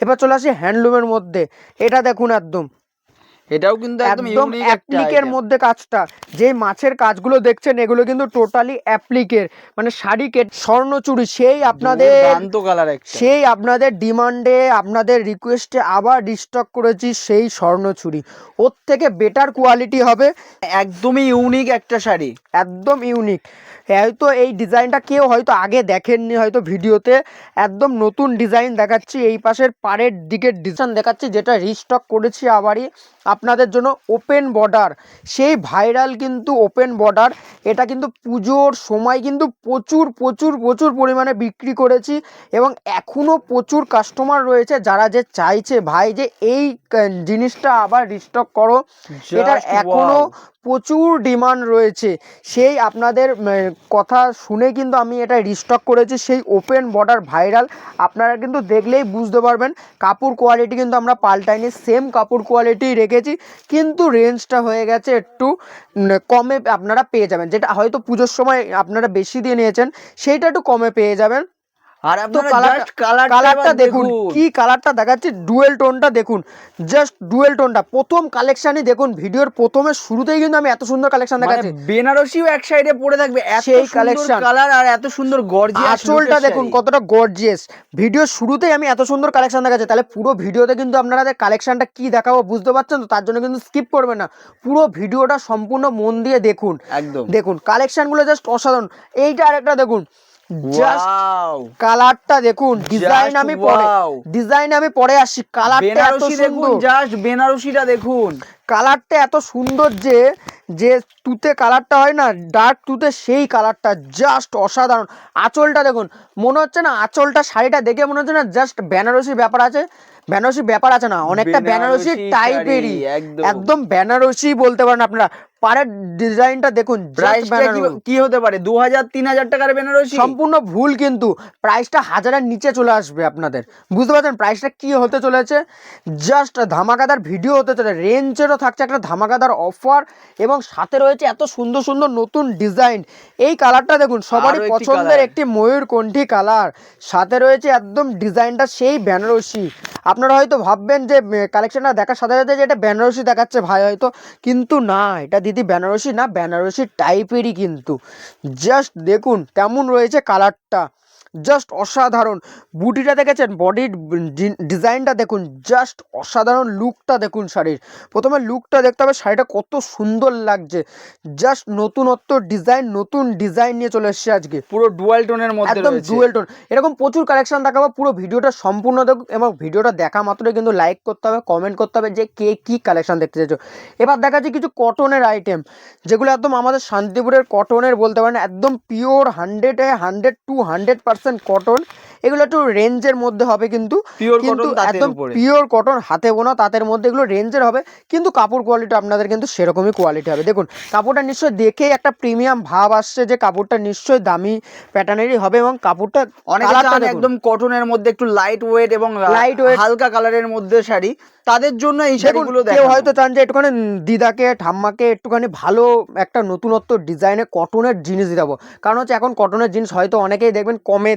এবার চলে আসি হ্যান্ডলুমের মধ্যে। এটা দেখুন একদম। এটাও কিন্তু একদম অ্যাপ্লিকের মধ্যে কাজটা। যে মাছের কাজগুলো দেখছেন এগুলো কিন্তু টোটালি অ্যাপ্লিকের মানে শাড়ি কেট স্বর্ণচুরি সেই আপনাদের দুর্দান্ত কালার একটা। সেই আপনাদের ডিমান্ডে আপনাদের রিকোয়েস্টে আবার রিস্টক করেছি সেই স্বর্ণচুরি ওর থেকে বেটার কোয়ালিটি হবে। একদমই ইউনিক একটা শাড়ি। একদম ইউনিক হয়তো এই ডিজাইনটা কেউ হয়তো আগে দেখেননি হয়তো ভিডিওতে। একদম নতুন ডিজাইন দেখাচ্ছি এই পাশের পাড়ের দিকের ডিজাইন দেখাচ্ছি যেটা রিস্টক করেছি আবারই আপনাদের জন্য ওপেন বর্ডার সেই ভাইরাল কিন্তু ওপেন বর্ডার এটা কিন্তু পুজোর সময় কিন্তু প্রচুর প্রচুর প্রচুর পরিমাণে বিক্রি করেছি এবং এখনও প্রচুর কাস্টমার রয়েছে যারা যে চাইছে ভাই যে এই জিনিসটা আবার রিস্টক করো। এটা Just এখনও wow! প্রচুর ডিমান্ড রয়েছে। সেই আপনাদের কথা শুনে কিন্তু আমি এটা রিস্টক করেছি। সেই ওপেন বর্ডার ভাইরাল আপনারা কিন্তু দেখলেই বুঝতে পারবেন। কাপড় কোয়ালিটি কিন্তু আমরা পাল্টাইনি। সেম কাপড় কোয়ালিটি রেখেছি। কিন্তু রেঞ্জটা হয়ে গেছে একটু কমে আপনারা পেয়ে যাবেন। যেটা হয়তো পুজোর সময় আপনারা বেশি দিয়ে নিয়েছেন, সেইটা একটু কমে পেয়ে যাবেন। আর তো আপনারা কালারটা দেখুন কি কালারটা দেখাচ্ছি ডুয়েল টোনটা দেখুন জাস্ট ডুয়েল টোনটা প্রথম কালেকশনই দেখুন ভিডিওর প্রথমে শুরুতেই কিন্তু আমি এত সুন্দর কালেকশন দেখাচ্ছি। মানে বেনারসিও এক সাইডে পড়ে থাকবে সেই সুন্দর কালার আর এত সুন্দর গর্জিয়াস আঁচলটা দেখুন কতটা গর্জিয়াস ভিডিও শুরুতেই আমি এত সুন্দর কালেকশন দেখাচ্ছি তাহলে পুরো ভিডিওতে কিন্তু আপনারা কালেকশনটা কি দেখাবো বুঝতে পারছেন তো? তার জন্য কিন্তু স্কিপ করবেন না। পুরো ভিডিওটা সম্পূর্ণ মন দিয়ে দেখুন। একদম। দেখুন কালেকশনগুলো জাস্ট অসাধারণ। এইটা আরেকটা দেখুন কালারটা দেখুন ডিজাইন আমি পরে ডিজাইন আমি পরে আসি কালারটা এত সুন্দর। জাস্ট বেনারসিটা দেখুন। কালারটা এত সুন্দর যে যে তুতে কালারটা হয় না ডার্ক তুতে সেই কালারটা জাস্ট অসাধারণ। আঁচলটা দেখুন মনে হচ্ছে না আঁচলটা শাড়িটা দেখে মনে হচ্ছে না জাস্ট বেনারসি ব্যাপার আছে। বেনারসি ব্যাপার আছে না অনেকটা বেনারসি টাইপেরই। একদম বেনারসি বলতে পারেন আপনারা। পাড়ের ডিজাইনটা দেখুন। কি হতে পারে? দু হাজার তিন হাজার টাকার বেনারসি? সম্পূর্ণ ভুল কিন্তু। প্রাইসটা হাজারের নিচে চলে আসবে আপনাদের। বুঝতে পারছেন প্রাইসটা কি হতে চলেছে? জাস্ট ধামাকাদার ভিডিও হতে চলে রেঞ্জেরও থাকছে একটা ধামাকাদার অফার এবং সাথে রয়েছে এত সুন্দর সুন্দর নতুন ডিজাইন এই কালারটা দেখুন সবারই একটি পছন্দের। একটি ময়ূরকণ্ঠী কালার সাথে রয়েছে একদম ডিজাইনটা সেই বেনারসি। আপনারা হয়তো ভাববেন যে কালেকশনটা দেখার সাথে সাথে যে এটা বেনারসি দেখাচ্ছে ভাই হয়তো কিন্তু না এটা দিদি বেনারসি না বেনারসি টাইপেরই কিন্তু। জাস্ট দেখুন কেমন রয়েছে কালারটা জাস্ট অসাধারণ। বুটিটা দেখেছেন? বডির ডিজাইনটা দেখুন জাস্ট অসাধারণ লুকটা দেখুন শাড়ির। প্রথমে লুকটা দেখতে হবে শাড়িটা কত সুন্দর লাগছে। জাস্ট নতুনত্ব ডিজাইন নতুন ডিজাইন নিয়ে চলে এসেছে আজকে। পুরো ডুয়াল টোনের মধ্যে একদম ডুয়েল টোন এরকম প্রচুর কালেকশন দেখাবো পুরো ভিডিওটা সম্পূর্ণ দেখুন এবং ভিডিওটা দেখা মাত্রই কিন্তু লাইক করতে হবে কমেন্ট করতে হবে যে কে কি কালেকশন দেখতে চাইছো। এবার দেখাচ্ছি কিছু কটনের আইটেম যেগুলো একদম আমাদের শান্তিপুরের কটনের বলতে পারেন একদম পিওর হান্ড্রেডে hundred two hundred percent cotton এগুলো একটু রেঞ্জের মধ্যে হবে কিন্তু। কিন্তু একদম পিওর কটন হাতে বোনা তাঁতের মধ্যে এগুলো রেঞ্জের হবে। কিন্তু কাপড় কোয়ালিটি আপনাদের কিন্তু সেরকমই কোয়ালিটি হবে। দেখুন কাপড়টা নিশ্চয়ই দেখেই একটা প্রিমিয়াম ভাব আসছে যে কাপড়টা নিশ্চয়ই দামি প্যাটার্নেরই হবে এবং কাপড়টা অনেকে একদম কটনের মধ্যে একটু লাইট ওয়েট এবং Light weight। হালকা কালারের মধ্যে শাড়ি। তাদের জন্য এই শাড়িগুলো কেউ হয়তো চান যে একটুখানি দিদাকে ঠাম্মাকে একটুখানি ভালো একটা নতুনত্ব ডিজাইনে কটনের জিনিস দিতে কারণ হচ্ছে এখন কটনের জিনিস হয়তো অনেকেই দেখবেন কমে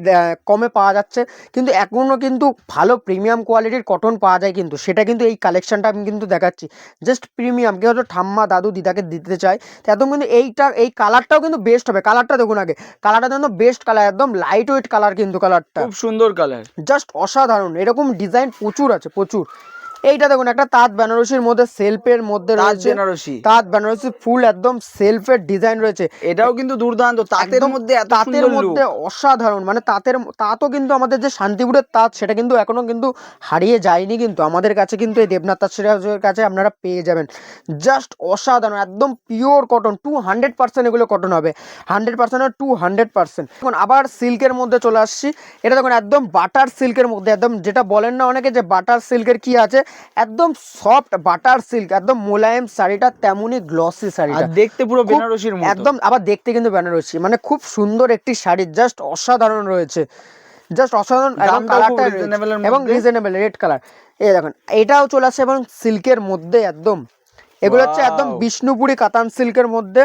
কমে পাওয়া যাচ্ছে। কিন্তু এখনও কিন্তু ভালো প্রিমিয়াম কোয়ালিটির কটন পাওয়া যায় কিন্তু। সেটা কিন্তু এই কালেকশানটা আমি কিন্তু দেখাচ্ছি। জাস্ট প্রিমিয়াম কেউ হয়তো ঠাম্মা দাদু দিদাকে দিতে চায়। তো একদম কিন্তু এইটা এই কালারটাও কিন্তু বেস্ট হবে। কালারটা দেখুন আগে। কালারটা কিন্তু বেস্ট কালার একদম লাইট ওয়েট কালার কিন্তু কালারটা খুব সুন্দর কালার জাস্ট অসাধারণ। এরকম ডিজাইন প্রচুর আছে প্রচুর। এইটা দেখুন একটা তাঁত বেনারসির মধ্যে সেলফের মধ্যে রয়েছে। বেনারসি। তাঁত বেনারসি ফুল একদম সেলফের ডিজাইন রয়েছে। এটাও কিন্তু দুর্দান্ত। তাঁতের মধ্যে তাঁতের মধ্যে অসাধারণ। মানে তাঁতের তাঁতও কিন্তু আমাদের যে শান্তিপুরের তাঁত সেটা কিন্তু এখনও কিন্তু হারিয়ে যায়নি কিন্তু। আমাদের কাছে কিন্তু এই দেবনাথ তাঁত সেরাজের কাছে আপনারা পেয়ে যাবেন। জাস্ট অসাধারণ একদম pure cotton two hundred percent এগুলো কটন হবে। Hundred percent two hundred percent এখন আবার সিল্কের মধ্যে চলে আসছি। এটা দেখুন একদম বাটার সিল্কের মধ্যে একদম যেটা বলেন না অনেকে যে বাটার সিল্কের কি আছে? একদম সফট বাটার সিল্ক একদম মোলায়েম শাড়িটা তেমনই গ্লসি আর শাড়িটা দেখতে পুরো বেনারসির মতো। একদম আবার দেখতে কিন্তু বেনারসি। মানে খুব সুন্দর একটি শাড়ি জাস্ট অসাধারণ রয়েছে। জাস্ট অসাধারণ এবং কালারটা এবং। রিজনেবল রেড কালার এই দেখুন এটাও চলে আসে এবং সিল্কের মধ্যে একদম এগুলো হচ্ছে একদম. বিষ্ণুপুরি কাতান সিল্কের মধ্যে।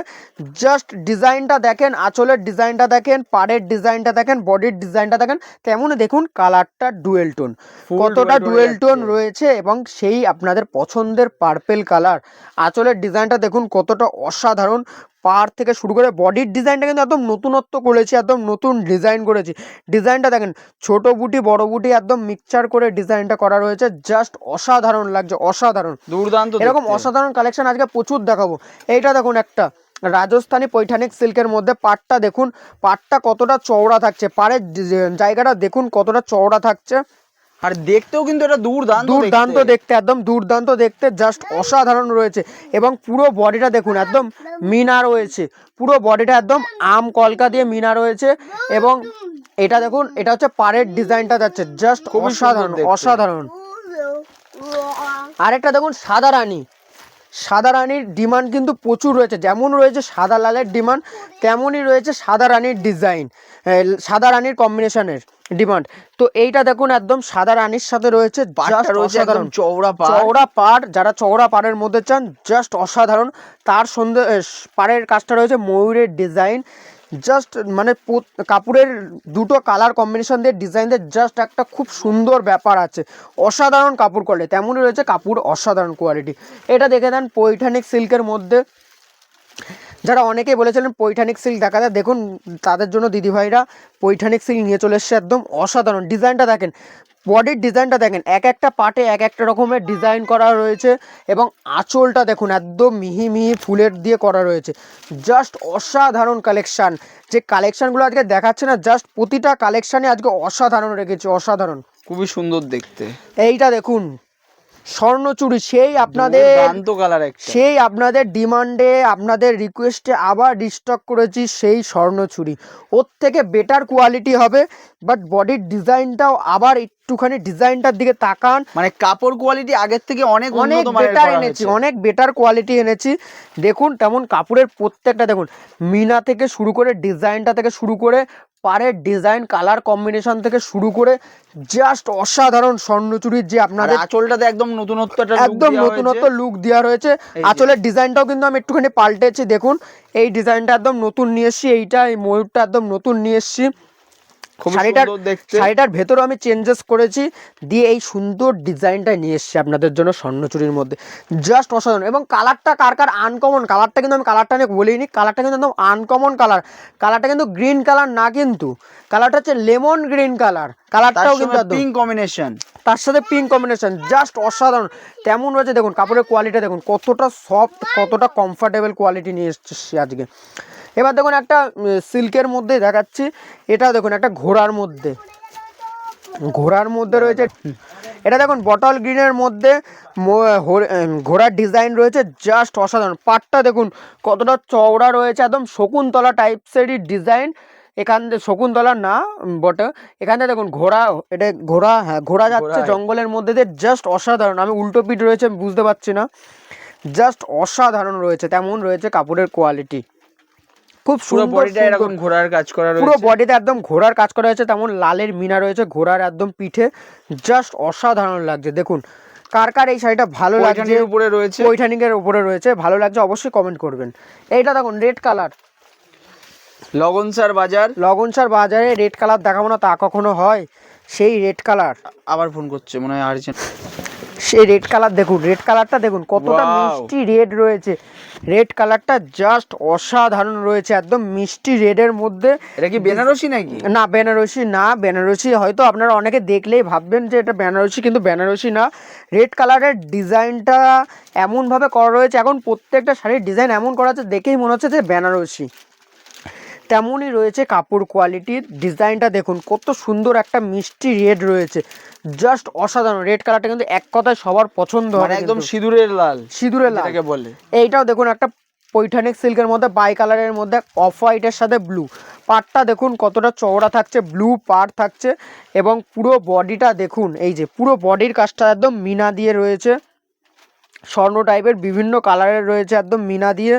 জাস্ট ডিজাইনটা দেখেন আঁচলের ডিজাইনটা দেখেন পাড়ের ডিজাইনটা দেখেন বডির ডিজাইনটা দেখেন তেমন দেখুন কালারটা ডুয়েল টোন। কতটা ডুয়েল টোন রয়েছে এবং সেই আপনাদের পছন্দের পার্পেল কালার। আঁচলের ডিজাইনটা দেখুন কতটা অসাধারণ পাড় থেকে শুরু করে বডির ডিজাইনটা কিন্তু একদম নতুনত্ব করেছি একদম নতুন ডিজাইন করেছি। ডিজাইনটা দেখেন ছোট বুটি বড় বুটি একদম মিক্সচার করে ডিজাইনটা করা রয়েছে জাস্ট অসাধারণ লাগছে অসাধারণ। দুর্দান্ত এরকম অসাধারণ কালেকশন আজকে প্রচুর দেখাবো। এইটা দেখুন একটা রাজস্থানী পৈঠানিক সিল্কের মধ্যে পাটটা দেখুন পাটটা কতটা চওড়া থাকছে পাড়ের জায়গাটা দেখুন কতটা চওড়া থাকছে। আর দেখতেও কিন্তু এটা দুর্দান্ত দুর্দান্ত দেখতে। একদম দুর্দান্ত দেখতে জাস্ট অসাধারণ রয়েছে। এবং পুরো বডিটা দেখুন একদম মিনা রয়েছে। পুরো বডিটা একদম আম কলকা দিয়ে মিনা রয়েছে। এবং এটা দেখুন এটা হচ্ছে পাড়ের ডিজাইনটা যাচ্ছে জাস্ট অসাধারণ আর অসাধারণ। আরেকটা দেখুন সাদা রানী। সাদা রানীর ডিমান্ড কিন্তু প্রচুর রয়েছে। যেমন রয়েছে সাদা লালের ডিমান্ড তেমনই রয়েছে সাদা রানীর ডিজাইন সাদা রানীর কম্বিনেশনের ডিমান্ড। তো এইটা দেখুন একদম সাদা রানীর সাথে রয়েছে অসাধারণ চওড়া পাড়। চওড়া পাড় যারা চওড়া পাড়ের মধ্যে চান জাস্ট অসাধারণ। তার সন্ধে পাড়ের কাজটা রয়েছে ময়ূরের ডিজাইন জাস্ট মানে কাপড়ের দুটো কালার কম্বিনেশন দিয়ে ডিজাইন দিয়ে জাস্ট একটা খুব সুন্দর ব্যাপার আছে। অসাধারণ কাপড় কোয়ালিটি তেমনই রয়েছে কাপড় অসাধারণ কোয়ালিটি এটা দেখে দেন পৈঠানিক সিল্কের মধ্যে। যারা অনেকেই বলেছিলেন পৈঠানিক সিল্ক দেখা যায় দেখুন তাদের জন্য দিদিভাইরা পৈঠানিক সিল্ক নিয়ে চলে এসছে একদম অসাধারণ। ডিজাইনটা দেখেন বডির ডিজাইনটা দেখেন এক একটা পার্টে এক একটা রকমের ডিজাইন করা রয়েছে এবং আঁচলটা দেখুন একদম মিহি মিহি ফুলের দিয়ে করা রয়েছে। জাস্ট অসাধারণ কালেকশান যে কালেকশানগুলো আজকে দেখাচ্ছে না জাস্ট প্রতিটা কালেকশানে আজকে অসাধারণ রেখেছে অসাধারণ। খুবই সুন্দর দেখতে। এইটা দেখুন। স্বর্ণচুরি সেই আপনাদের সেই আপনাদের ডিমান্ডে আপনাদের রিকোয়েস্টে আবার রিস্টক করেছি সেই স্বর্ণচুরি। ওর থেকে বেটার কোয়ালিটি হবে বাট বডির ডিজাইনটাও আবার একটুখানি ডিজাইনটার দিকে তাকান। মানে কাপড় কোয়ালিটি আগের থেকে অনেক অনেক বেটার এনেছি অনেক বেটার কোয়ালিটি এনেছি। দেখুন তেমন কাপড়ের প্রত্যেকটা দেখুন মিনা থেকে শুরু করে ডিজাইনটা থেকে শুরু করে পাড়ের ডিজাইন কালার কম্বিনেশন থেকে শুরু করে জাস্ট অসাধারণ স্বর্ণচুরির যে আপনার আপনাদের আঁচলটাতে একদম নতুনত্ব একদম নতুনত্ব লুক দেওয়া রয়েছে। আঁচলের ডিজাইনটাও কিন্তু আমি একটুখানি পাল্টেছি দেখুন। এই ডিজাইনটা একদম নতুন নিয়ে এসছি এইটা এই ময়ূরটা একদম নতুন নিয়ে এসছি। শাড়িটার শাড়িটার ভেতরও আমি চেঞ্জেস করেছি। দিয়ে এই সুন্দর ডিজাইনটা নিয়ে এসেছি আপনাদের জন্য স্বর্ণচুরির মধ্যে। জাস্ট অসাধারণ। এবং কালারটা কার কার আনকমন কালারটা কিন্তু আমি কালারটা নিয়ে বলিনি। কালারটা কিন্তু একদম আনকমন কালার কালারটা কিন্তু গ্রিন কালার না কিন্তু। কালারটা হচ্ছে লেমন গ্রিন কালার কালারটাও কিন্তু পিঙ্ক কম্বিনেশন তার সাথে পিঙ্ক কম্বিনেশন জাস্ট অসাধারণ। তেমন রয়েছে দেখুন কাপড়ের কোয়ালিটি দেখুন। কতটা সফট কতটা কমফোর্টেবল কোয়ালিটি নিয়ে এসেছি আজকে। এবার দেখুন একটা সিল্কের মধ্যে দেখাচ্ছি। এটা দেখুন একটা ঘোড়ার মধ্যে। ঘোড়ার মধ্যে রয়েছে এটা দেখুন বটল গ্রিনের মধ্যে ঘোড়ার ডিজাইন রয়েছে জাস্ট অসাধারণ। পাটটা দেখুন কতটা চওড়া রয়েছে একদম শকুন্তলা টাইপসেরই ডিজাইন। এখান থেকে শকুন্তলা না বটে। এখান থেকে দেখুন ঘোড়া এটা ঘোড়া হ্যাঁ ঘোড়া যাচ্ছে জঙ্গলের মধ্যে দিয়ে জাস্ট অসাধারণ। আমি উল্টো পিঠ রয়েছে বুঝতে পারছি না। জাস্ট অসাধারণ রয়েছে তেমন রয়েছে কাপড়ের কোয়ালিটি খুব পুরো সুন্দর বডিটা এরকম ঘোড়ার কাজ করা রয়েছে। পুরো বডিতে একদম ঘোড়ার কাজ করা হয়েছে তেমন লালের মিনা রয়েছে ঘোড়ার একদম পিঠে। জাস্ট অসাধারণ লাগছে দেখুন। কার কার এই শাড়িটা ভালো লাগছে? উপরে রয়েছে। পৈঠানিকের উপরে রয়েছে ভালো লাগছে অবশ্যই কমেন্ট করবেন। এইটা দেখুন রেড কালার লগনসার বাজার। লগনসার বাজারে রেড কালার দেখাবো না তা কখনো হয়? সেই রেড কালার আবার ফোন করছে মনে হয় আর সেই রেড কালার দেখুন রেড কালারটা দেখুন কতটা মিষ্টি রেড রয়েছে। রেড কালারটা জাস্ট অসাধারণ রয়েছে একদম মিষ্টি রেডের মধ্যে। এটা কি বেনারসি নাকি? না বেনারসি না বেনারসি হয়তো আপনারা অনেকে দেখলেই ভাববেন যে এটা বেনারসি কিন্তু বেনারসি না। রেড কালারের ডিজাইনটা এমনভাবে করা রয়েছে এখন প্রত্যেকটা শাড়ির ডিজাইন এমন করা আছে দেখেই মনে হচ্ছে যে বেনারসি। তেমনই রয়েছে কাপড় কোয়ালিটির ডিজাইনটা দেখুন কত সুন্দর একটা মিষ্টি রেড রয়েছে। জাস্ট অসাধারণ রেড কালারটা কিন্তু এক কথায় সবার পছন্দ হয় হবে একদম সিঁদুরের লাল সিঁদুরে লাল। বলে। এইটাও দেখুন একটা পৈঠানিক সিল্কের মধ্যে বাই কালারের মধ্যে অফ হোয়াইটের সাথে ব্লু পাটটা দেখুন কতটা চওড়া থাকছে ব্লু পাট থাকছে এবং পুরো বডিটা দেখুন এই যে পুরো বডির কাজটা একদম মিনা দিয়ে রয়েছে। স্বর্ণ টাইপের বিভিন্ন কালারের রয়েছে একদম মিনা দিয়ে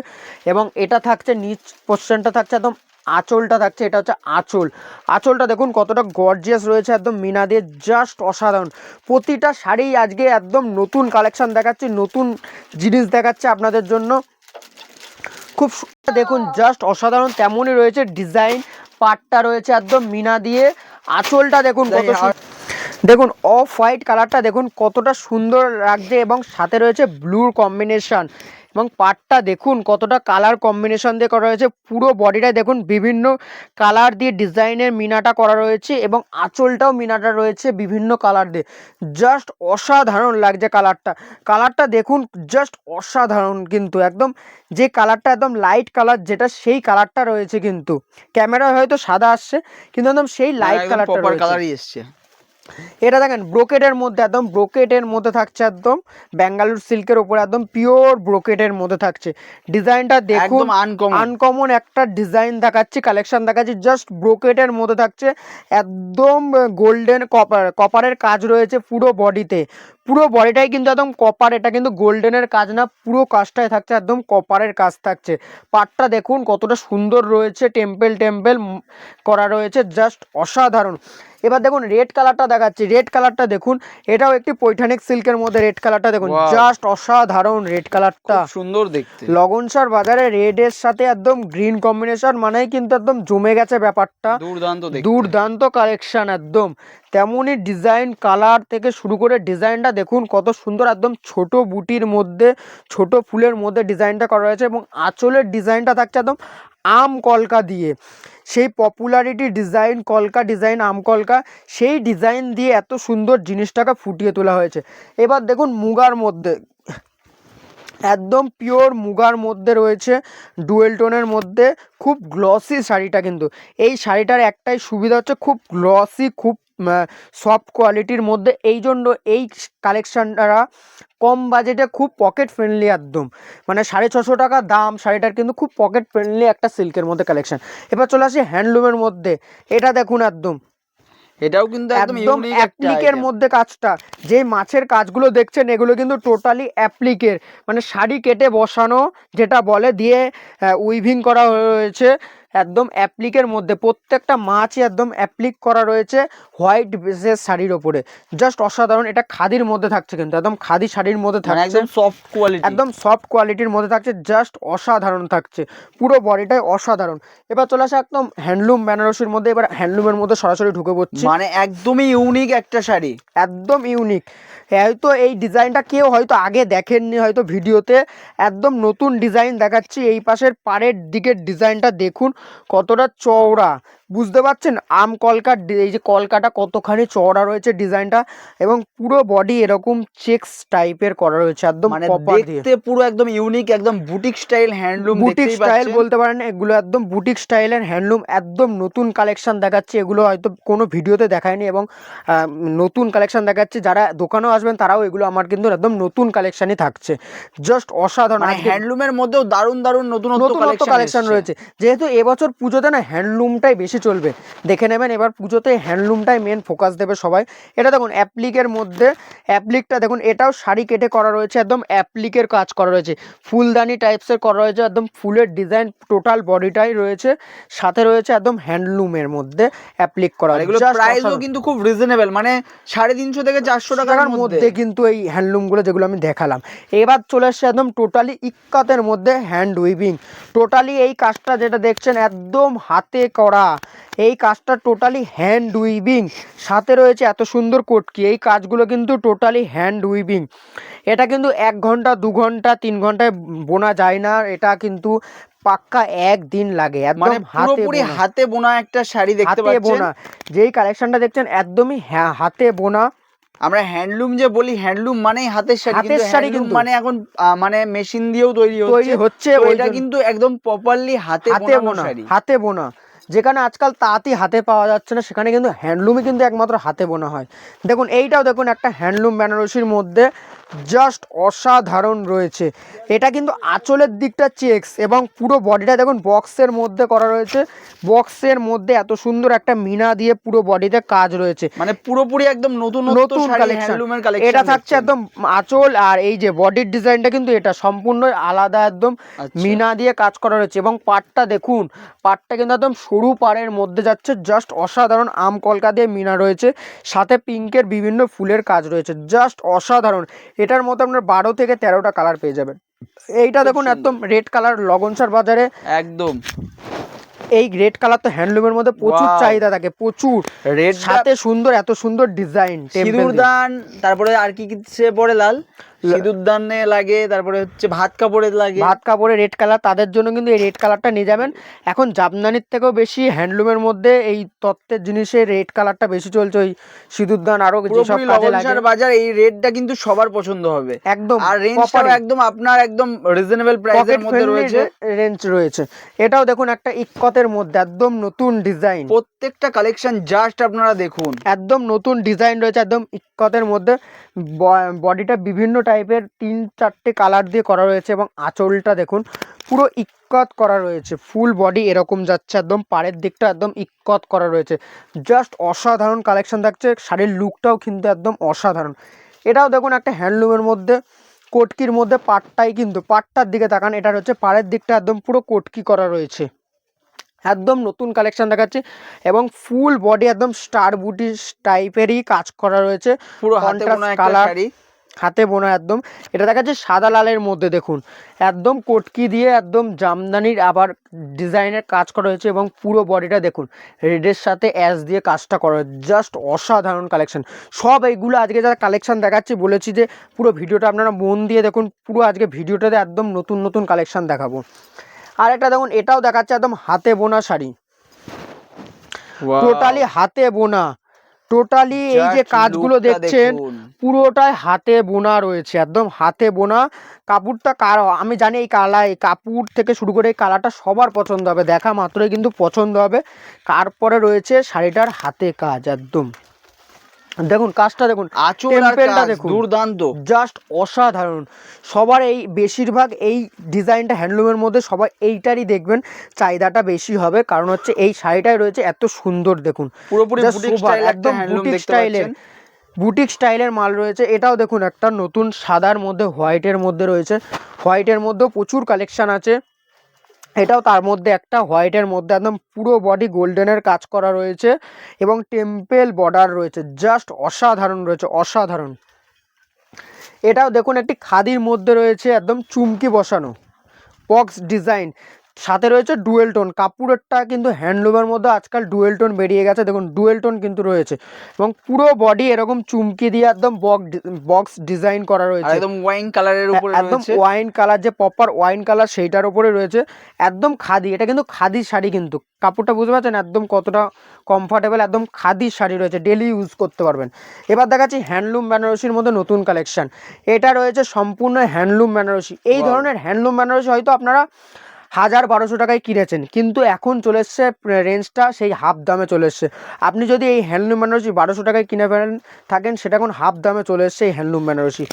এবং এটা থাকছে নিচ পোর্শনটা থাকছে একদম আঁচলটা থাকছে এটা হচ্ছে আঁচল। আঁচলটা দেখুন কতটা গর্জিয়াস রয়েছে একদম মিনা দিয়ে জাস্ট অসাধারণ। প্রতিটা শাড়ি আজকে একদম নতুন কালেকশন দেখাচ্ছি নতুন জিনিস দেখাচ্ছে আপনাদের জন্য। খুব দেখুন জাস্ট অসাধারণ তেমনই রয়েছে ডিজাইন পাটটা রয়েছে একদম মিনা দিয়ে। আঁচলটা দেখুন কত দেখুন অফ হোয়াইট কালারটা দেখুন কতটা সুন্দর লাগছে এবং সাথে রয়েছে ব্লুর কম্বিনেশন এবং পাটটা দেখুন কতটা কালার কম্বিনেশন দিয়ে করা রয়েছে পুরো বডিটায় দেখুন বিভিন্ন কালার দিয়ে ডিজাইনের মিনাটা করা রয়েছে এবং আঁচলটাও মিনাটা রয়েছে বিভিন্ন কালার দিয়ে। জাস্ট অসাধারণ লাগছে কালারটা কালারটা দেখুন জাস্ট অসাধারণ কিন্তু একদম। যে কালারটা একদম লাইট কালার যেটা সেই কালারটা রয়েছে কিন্তু। ক্যামেরায় হয়তো সাদা আসছে কিন্তু একদম সেই লাইট কালারটা কালারই এসছে। এটা দেখেন ব্রোকেটের মধ্যে একদম ব্রোকেটের মধ্যে থাকছে একদম ব্যাঙ্গালোর সিল্কের উপরে একদম পিওর ব্রোকেটের মধ্যে থাকছে। ডিজাইনটা দেখুন আনকম আনকমন আনকমন একটা ডিজাইন দেখাচ্ছি কালেকশন দেখাচ্ছি জাস্ট ব্রোকেটের মধ্যে থাকছে একদম গোল্ডেন কপার কপারের কাজ রয়েছে পুরো বডিতে পুরো বডিটাই কিন্তু একদম কপার এটা কিন্তু গোল্ডেনের কাজ না পুরো কাজটাই থাকছে একদম কপারের কাজ থাকছে। পাটটা দেখুন কতটা সুন্দর রয়েছে টেম্পেল টেম্পেল করা রয়েছে জাস্ট অসাধারণ। এবার দেখুন রেড কালারটা দেখাচ্ছি রেড কালারটা দেখুন এটাও একটি পৈঠানিক সিল্কের মধ্যে রেড কালারটা দেখুন জাস্ট অসাধারণ রেড কালারটা সুন্দর দেখতে। লগনসার বাজারে রেড এর সাথে একদম গ্রিন কম্বিনেশন মানেই কিন্তু একদম জমে গেছে ব্যাপারটা। দুর্দান্ত দুর্দান্ত কালেকশন একদম। তেমনই ডিজাইন কালার থেকে শুরু করে ডিজাইনটা দেখুন কত সুন্দর একদম ছোট বুটির মধ্যে, ছোট ফুলের মধ্যে ডিজাইনটা করা হয়েছে এবং আঁচলের ডিজাইনটা থাকছে একদম আম কলকা দিয়ে। সেই পপুলারিটি ডিজাইন কলকা ডিজাইন আম কলকা, সেই ডিজাইন দিয়ে এত সুন্দর জিনিসটাকে ফুটিয়ে তোলা হয়েছে। এবার দেখুন মুগার মধ্যে। একদম পিওর মুগার মধ্যে রয়েছে ডুয়েল টোনের মধ্যে, খুব গ্লসি শাড়িটা কিন্তু। এই শাড়িটার একটাই সুবিধা হচ্ছে খুব গ্লসি খুব সফট কোয়ালিটির মধ্যে এই জন্য এই কালেকশানটা কম বাজেটে খুব পকেট ফ্রেন্ডলি একদম। মানে সাড়ে ছশো টাকা দাম শাড়িটার কিন্তু খুব পকেট ফ্রেন্ডলি একটা সিল্কের মধ্যে কালেকশন এবার চলে আসি হ্যান্ডলুমের মধ্যে। এটা দেখুন একদম। এটাও কিন্তু একদম একদম অ্যাপ্লিকের মধ্যে কাজটা। যে মাছের কাজগুলো দেখছেন এগুলো কিন্তু টোটালি অ্যাপ্লিকের মানে শাড়ি কেটে বসানো যেটা বলে দিয়ে উইভিং করা হয়েছে। একদম অ্যাপ্লিকের মধ্যে প্রত্যেকটা মাছই একদম অ্যাপ্লিক করা রয়েছে হোয়াইট বেসের শাড়ির ওপরে। জাস্ট অসাধারণ এটা খাদির মধ্যে থাকছে কিন্তু একদম খাদি শাড়ির মধ্যে মানে থাকছে। একদম সফট কোয়ালিটি একদম সফট কোয়ালিটির মধ্যে থাকছে জাস্ট অসাধারণ থাকছে। পুরো বডিটাই অসাধারণ। এবার চলে আসে একদম হ্যান্ডলুম বেনারসির মধ্যে এবার হ্যান্ডলুমের মধ্যে সরাসরি ঢুকে পড়ছে। মানে একদমই ইউনিক একটা শাড়ি। একদম ইউনিক হয়তো এই ডিজাইনটা কেউ হয়তো আগে দেখেননি হয়তো ভিডিওতে। একদম নতুন ডিজাইন দেখাচ্ছি এই পাশের পাড়ের দিকের ডিজাইনটা দেখুন। কতটা চওড়া। বুঝতে পারছেন? আম কলকার এই যে কলকাটা কতখানি চওড়া রয়েছে ডিজাইনটা এবং পুরো বডি এরকম চেক্স টাইপের করা রয়েছে একদম মানে দেখতে পুরো একদম ইউনিক একদম boutique style handloom boutique style বলতে পারেন এগুলো একদম বুটিক স্টাইলের হ্যান্ডলুম একদম নতুন কালেকশন দেখাচ্ছে এগুলো হয়তো কোনো ভিডিওতে দেখায়নি এবং নতুন কালেকশন দেখাচ্ছে। যারা দোকানেও আসবেন তারাও এগুলো আমার কিন্তু একদম নতুন কালেকশনই থাকছে। জাস্ট অসাধারণ। হ্যান্ডলুমের মধ্যেও দারুণ দারুণ নতুন নতুন কালেকশন কালেকশন রয়েছে। যেহেতু এবছর পুজোতে না হ্যান্ডলুমটাই বেশি চলবে। দেখে নেবেন এবার পুজোতে হ্যান্ডলুমটাই মেন ফোকাস দেবে সবাই। এটা দেখুন অ্যাপ্লিকের মধ্যে অ্যাপ্লিকটা দেখুন এটাও শাড়ি কেটে করা রয়েছে একদম অ্যাপ্লিকের কাজ করা রয়েছে। ফুলদানি টাইপসের করা রয়েছে একদম ফুলের ডিজাইন টোটাল বডিটাই রয়েছে। সাথে রয়েছে একদম হ্যান্ডলুমের মধ্যে অ্যাপ্লিক করা এগুলো প্রাইসও কিন্তু খুব রিজনেবল মানে সাড়ে তিনশো থেকে চারশো টাকার মধ্যে। কিন্তু এই হ্যান্ডলুমগুলো যেগুলো আমি দেখালাম। এবার চলে আসছে একদম টোটালি ইক্কাতের মধ্যে হ্যান্ড উইভিং টোটালি এই কাজটা যেটা দেখছেন একদম হাতে করা। এই কাজটা টোটালি হ্যান্ড উইভিং সাথে রয়েছে এত সুন্দর কোটকি। এই কাজগুলো কিন্তু টোটালি হ্যান্ড উইভিং এটা কিন্তু এক ঘণ্টা দু ঘণ্টা তিন ঘন্টায় বোনা যায় না। এটা কিন্তু পাক্কা একদিন লাগে। মানে একদম হাতে পুরোপুরি হাতে বোনা একটা শাড়ি দেখতে হাতে পাচ্ছেন। বোনা। যেই কালেকশনটা দেখছেন একদমই হ্যাঁ হাতে বোনা। আমরা হ্যান্ডলুম যে বলি হ্যান্ডলুম মানে হাতের শাড়ি হাতের কিন্তু শাড়ি কিন্তু। মানে এখন মানে মেশিন দিয়েও তৈরি হচ্ছে। তৈরি হচ্ছে এটা কিন্তু একদম প্রপারলি হাতে হাতে বোনা বোনা শাড়ি। হাতে বোনা। যেখানে আজকাল তাঁতি হাতে পাওয়া যাচ্ছে না সেখানে কিন্তু হ্যান্ডলুমই কিন্তু একমাত্র হাতে বোনা হয়। দেখুন এইটাও দেখুন একটা হ্যান্ডলুম বেনারসির মধ্যে জাস্ট অসাধারণ রয়েছে। এটা কিন্তু আঁচলের দিকটা চেক্স এবং পুরো বডিটা দেখুন বক্সের মধ্যে করা রয়েছে। বক্সের মধ্যে এত সুন্দর একটা মিনা দিয়ে পুরো বডিতে কাজ রয়েছে। মানে পুরোপুরি একদম নতুন নতুন কালেকশন এটা থাকছে একদম আঁচল আর এই যে বডির ডিজাইনটা কিন্তু এটা সম্পূর্ণ আলাদা একদম আচ্ছা। মিনা দিয়ে কাজ করা রয়েছে এবং পাটটা দেখুন পাটটা কিন্তু একদম সরু পাড়ের মধ্যে যাচ্ছে জাস্ট অসাধারণ আম কলকা দিয়ে মিনা রয়েছে। সাথে পিঙ্কের বিভিন্ন ফুলের কাজ রয়েছে জাস্ট অসাধারণ। এটার মধ্যে আপনার বারো থেকে তেরোটা কালার পেয়ে যাবেন। এইটা দেখুন একদম রেড কালার লগনসার বাজারে। একদম। এই রেড কালার তো হ্যান্ডলুমের মধ্যে প্রচুর চাহিদা থাকে প্রচুর। রেড সাথে সুন্দর এত সুন্দর ডিজাইন সিঁদুরদান তারপরে আর কি সে পরে লাল? সিঁদুর দানে লাগে তারপরে হচ্ছে ভাত কাপড়ে লাগে। ভাত কাপড়ে রেড কালার তাদের জন্য কিন্তু এই রেড কালারটা নিয়ে যাবেন। এখন জামদানির থেকেও বেশি হ্যান্ডলুমের মধ্যে এই তত্ত্বের জিনিসে রেড কালারটা বেশি চলছে। ওই সিঁদুরদান আরও যেসব কাজে লাগে। বাজার এই রেটটা কিন্তু সবার পছন্দ হবে। একদম আর রেঞ্জটাও একদম আপনার একদম রিজনেবল প্রাইসের মধ্যে রয়েছে। রেঞ্জ রয়েছে। এটাও দেখুন একটা ইক্কতের মধ্যে একদম নতুন ডিজাইন প্রত্যেকটা কালেকশন জাস্ট আপনারা দেখুন। একদম নতুন ডিজাইন রয়েছে একদম ইক্কতের মধ্যে। বডিটা বিভিন্ন টাইপের তিন চারটে কালার দিয়ে করা রয়েছে এবং আঁচলটা দেখুন পুরো ইক্কত করা রয়েছে। ফুল বডি এরকম যাচ্ছে একদম পাড়ের দিকটা একদম ইক্কত করা রয়েছে। জাস্ট অসাধারণ কালেকশন থাকছে শাড়ির লুকটাও কিন্তু একদম অসাধারণ। এটাও দেখুন একটা হ্যান্ডলুমের মধ্যে কোটকির মধ্যে পাটটাই কিন্তু পাটটার দিকে তাকান এটার হচ্ছে পাড়ের দিকটা একদম পুরো কোটকি করা রয়েছে। একদম নতুন কালেকশন দেখাচ্ছে এবং ফুল বডি একদম স্টার বুটি টাইপেরই কাজ করা রয়েছে। পুরো হাতে Contrast হাতে বোনা একদম। এটা দেখাচ্ছে সাদা লালের মধ্যে দেখুন। একদম কটকি দিয়ে একদম জামদানির আবার ডিজাইনের কাজ করা হয়েছে এবং পুরো বডিটা দেখুন। রেডের সাথে অ্যাশ দিয়ে কাজটা করা জাস্ট অসাধারণ কালেকশন সব এইগুলো আজকে যারা কালেকশন দেখাচ্ছি বলেছি যে পুরো ভিডিওটা আপনারা মন দিয়ে দেখুন। পুরো আজকে ভিডিওটাতে একদম নতুন নতুন কালেকশন দেখাবো। আর একটা দেখুন এটাও দেখাচ্ছে একদম হাতে বোনা শাড়ি। টোটালি হাতে বোনা। টোটালি এই যে কাজগুলো দেখছেন পুরোটাই হাতে বোনা রয়েছে একদম হাতে বোনা। কাপড়টা কার আমি জানি এই কালা এই কাপড় থেকে শুরু করে এই কালারটা সবার পছন্দ হবে দেখা মাত্রই কিন্তু পছন্দ হবে। তারপরে রয়েছে শাড়িটার হাতে কাজ একদম। দেখুন কাজটা দেখুন টেম্পেলটা দেখুন। দুর্দান্ত। জাস্ট অসাধারণ। সবার এই বেশিরভাগ এই ডিজাইনটা হ্যান্ডলুমের মধ্যে সবাই এইটারই দেখবেন চাহিদাটা বেশি হবে। কারণ হচ্ছে এই শাড়িটাই রয়েছে এত সুন্দর দেখুন। পুরোপুরি একদম বুটিক স্টাইলের বুটিক স্টাইলের মাল রয়েছে। এটাও দেখুন একটা নতুন সাদার মধ্যে হোয়াইটের মধ্যে রয়েছে। হোয়াইটের মধ্যেও প্রচুর কালেকশন আছে। এটাও তার মধ্যে একটা হোয়াইটের মধ্যে একদম পুরো বডি গোল্ডেনের কাজ করা রয়েছে এবং টেম্পেল বর্ডার রয়েছে। জাস্ট অসাধারণ রয়েছে, অসাধারণ। এটাও দেখুন একটি খাদির মধ্যে রয়েছে, একদম চুমকি বসানো। বক্স ডিজাইন সাথে রয়েছে ডুয়েল টোন। কাপড়েরটা কিন্তু হ্যান্ডলুমের মধ্যে আজকাল ডুয়েল টোন বেরিয়ে গেছে। দেখুন ডুয়েল টোন কিন্তু রয়েছে এবং পুরো বডি এরকম চুমকি দিয়ে একদম বক্স ডিজাইন করা রয়েছে। একদম ওয়াইন কালারের উপরে একদম ওয়াইন কালার যে প্রপার ওয়াইন কালার সেইটার উপরে রয়েছে। একদম খাদি এটা কিন্তু খাদির শাড়ি কিন্তু। কাপড়টা বুঝতে পারছেন? একদম কতটা কমফোর্টেবল একদম খাদির শাড়ি রয়েছে। ডেলি ইউজ করতে পারবেন। এবার দেখাচ্ছি হ্যান্ডলুম বেনারসির মধ্যে নতুন কালেকশন এটা রয়েছে সম্পূর্ণ হ্যান্ডলুম বেনারসি। এই ধরনের হ্যান্ডলুম বেনারসি হয়তো আপনারা হাজার বারোশো টাকায় কিনেছেন। কিন্তু এখন চলে এসছে রেঞ্জটা সেই হাফ দামে চলে এসছে। আপনি যদি এই হ্যান্ডলুম বেনারসি বারোশো টাকায় কিনে ফেলেন, থাকেন, সেটা এখন হাফ দামে চলে এসছে এই হ্যান্ডলুম বেনারসি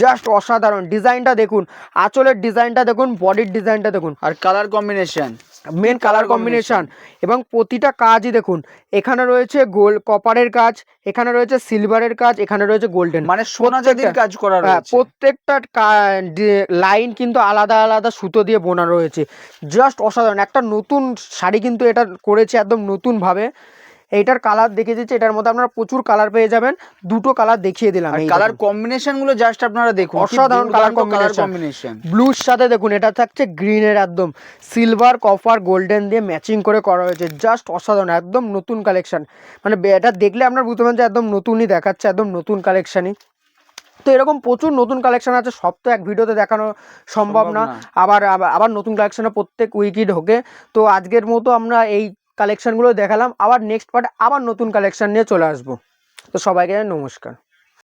জাস্ট অসাধারণ। ডিজাইনটা দেখুন, আঁচলের ডিজাইনটা দেখুন বডির ডিজাইনটা দেখুন। আর colour combination main colour combination এবং প্রতিটা কাজই দেখুন এখানে রয়েছে গোল কপারের কাজ এখানে রয়েছে সিলভারের কাজ এখানে রয়েছে গোল্ডেন মানে সোনা জাতির কাজ করা হ্যাঁ রয়েছে। প্রত্যেকটা লাইন কিন্তু আলাদা আলাদা সুতো দিয়ে বোনা রয়েছে। জাস্ট অসাধারণ একটা নতুন শাড়ি কিন্তু এটা করেছে একদম নতুনভাবে। এইটার কালার দেখিয়ে দিচ্ছি এটার মধ্যে আপনারা প্রচুর কালার পেয়ে যাবেন। দুটো কালার দেখিয়ে দিলাম কালার। কম্বিনেশনগুলো জাস্ট আপনারা দেখুন অসাধারণ কালার। কম্বিনেশন ব্লুর সাথে দেখুন এটা থাকছে গ্রিনের একদম। সিলভার কপার গোল্ডেন দিয়ে ম্যাচিং করে করা হয়েছে। জাস্ট অসাধারণ একদম নতুন কালেকশন মানে এটা দেখলে আপনারা বুঝতে পারবেন যে একদম নতুনই দেখাচ্ছে একদম নতুন কালেকশনই তো এরকম প্রচুর নতুন কালেকশন আছে সব তো এক ভিডিওতে দেখানো সম্ভব না। আবার আবার- আবার নতুন কালেকশনে প্রত্যেক উইকই ঢোকে। তো আজকের মতো আমরা এই কালেকশনগুলো দেখালাম। আবার নেক্সট পার্টে আবার নতুন কালেকশান নিয়ে চলে আসব। তো সবাইকে নমস্কার।